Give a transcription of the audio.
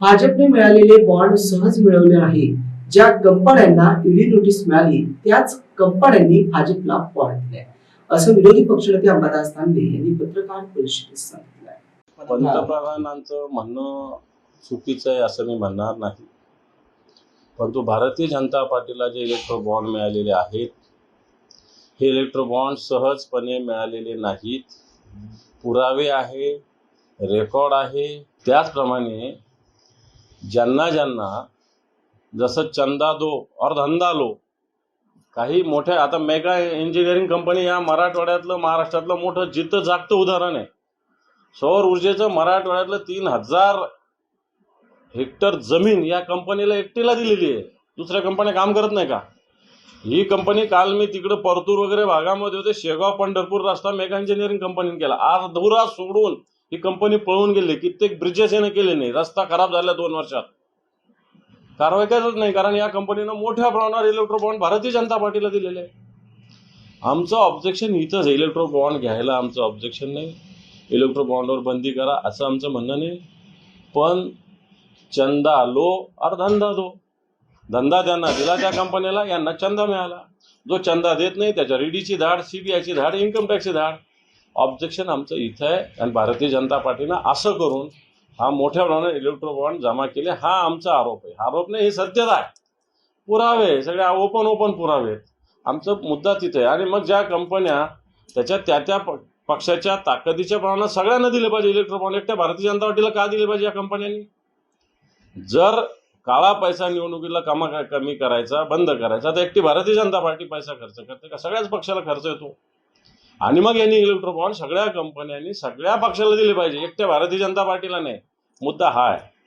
भाजपने मिळालेले बॉन्ड सहज मिळवले आहे. ज्या कंपन्यांना ईडी नोटीस मिळाली त्याच कंपन्यांनी भाजपला बॉन्ड दिले असं विरोधी पक्षनेते अंबादास तांबे यांनी पत्रकार परिषदेत सांगितलं पंतप्रधानांचं म्हणणं चुकीचं आहे असं मी म्हणणार नाही. परंतु भारतीय जनता पार्टीला जे इलेक्ट्रो बॉन्ड मिळालेले आहेत हे इलेक्ट्रो बॉन्ड सहजपणे मिळालेले नाहीत. पुरावे आहे रेकॉर्ड आहे. त्याचप्रमाणे ज्यांना ज्यांना जसं चंदा दो और धंदा लो काही मोठ्या आता मेगा इंजिनिअरिंग कंपनी या मराठवाड्यातलं महाराष्ट्रातलं मोठं जिथं जागतं उदाहरण आहे. सौर ऊर्जेचं मराठवाड्यातलं तीन हजार हेक्टर जमीन या कंपनीला एकटीला दिलेली आहे. दुसऱ्या कंपन्या काम करत नाही का? ही कंपनी काल मी तिकडं परतूर वगैरे भागामध्ये होते शेगाव पंढरपूर रस्ता मेगा इंजिनिअरिंग कंपनीने केला. आज धुरा सोडून ही कंपनी पळून गेली कित्येक ब्रिजेस याने केले नाही. रस्ता खराब झाला दोन वर्षात. कारवाई करत नाही कारण या कंपनीनं मोठ्या प्रमाणावर इलेक्ट्रो बॉन्ड भारतीय जनता पार्टीला दिलेले आहे आमचं ऑब्जेक्शन इथंच इलेक्ट्रो बॉन्ड घ्यायला आमचं ऑब्जेक्शन नाही. इलेक्ट्रो बॉन्डवर बंदी करा असं आमचं म्हणणं नाही. पण चंदा लो और धंदा दो. धंदा त्यांना दिला त्या कंपनीला यांना चंदा मिळाला. जो चंदा देत नाही त्याच्या ईडीची धाड सीबीआयची धाड इन्कम टॅक्सची धाड. ऑब्जेक्शन आमचं इथं आहे. आणि भारतीय जनता पार्टीनं असं करून हा मोठ्या प्रमाणात इलेक्ट्रो बॉन्ड जमा केले. हा आमचा आरोप आहे. आरोप नाही हे सत्यता आहे. पुरावे सगळे ओपन ओपन पुरावे आमचा मुद्दा तिथे आहे. आणि मग ज्या कंपन्या त्याच्या त्या त्या पक्षाच्या ताकदीच्या प्रमाणात सगळ्यांना दिले पाहिजे इलेक्ट्रो बॉन्ड एकट्या भारतीय जनता पार्टीला का दिले पाहिजे या कंपन्यांनी? जर काळा पैसा निवडणुकीला कमा कमी करायचा बंद करायचा तर एकटी भारतीय जनता पार्टी पैसा खर्च करते का? सगळ्याच पक्षाला खर्च येतो. आणि मग यांनी इलेक्ट्रो बॉन्ड सगळ्या कंपन्यांनी सगळ्या पक्षाला दिले पाहिजे. एकट्या भारतीय जनता पार्टीला नाही. मुद्दा हा आहे.